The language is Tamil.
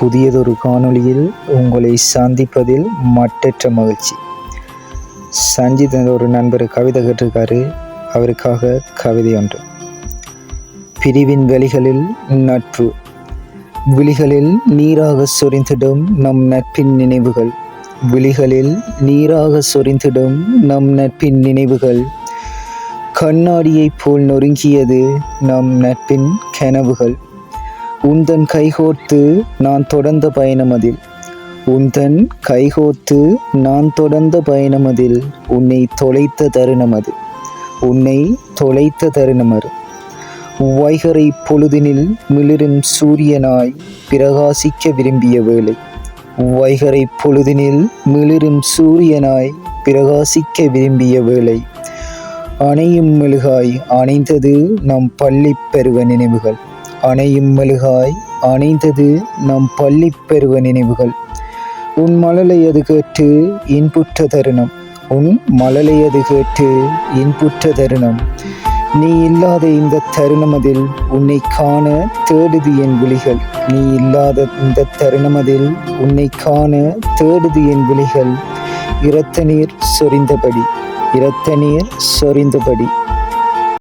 புதியதொரு காணொளியில் உங்களை சந்திப்பதில் மட்டற்ற மகிழ்ச்சி. சஞ்சித் என்ற ஒரு நண்பர் கவிதை கேட்டிருக்காரு. அவருக்காக கவிதை ஒன்று. பிரிவின் வெளிகளில் நட்பு. விழிகளில் நீராக சொரிந்திடும் நம் நட்பின் நினைவுகள். விழிகளில் நீராக சொரிந்திடும் நம் நட்பின் நினைவுகள். கண்ணாடியைப் போல் நொறுங்கியது நம் நட்பின் கனவுகள். உந்தன் கைகோர்த்து நான் தொடர்ந்த பயணமதில் உந்தன் கைகோர்த்து நான் தொடர்ந்த பயணமதில் உன்னை தொலைத்த தருணம் அது. உன்னை தொலைத்த தருணம் அது. வைகரை பொழுதினில் மிளிரும் சூரியனாய் பிரகாசிக்க விரும்பிய வேளை. வைகரை பொழுதினில் மிளிரும் சூரியனாய் பிரகாசிக்க விரும்பிய வேளை. அணையும் மெழுகாய் அணைந்தது நம் பள்ளி பருவ நினைவுகள். அணையும் மெழுகாய் அணைந்தது நம் பள்ளி பருவ நினைவுகள். உன் மழலையது கேட்டு இன்புற்ற தருணம். உன் மழலையது கேட்டு இன்புற்ற தருணம். நீ இல்லாத இந்த தருணமதில் உன்னை காண தேடுது என் விழிகள். நீ இல்லாத இந்த தருணமதில் உன்னை காண தேடுது என் விழிகள். இரத்த நீர் சொரிந்தபடி இரத்த நீர் சொரிந்தபடி.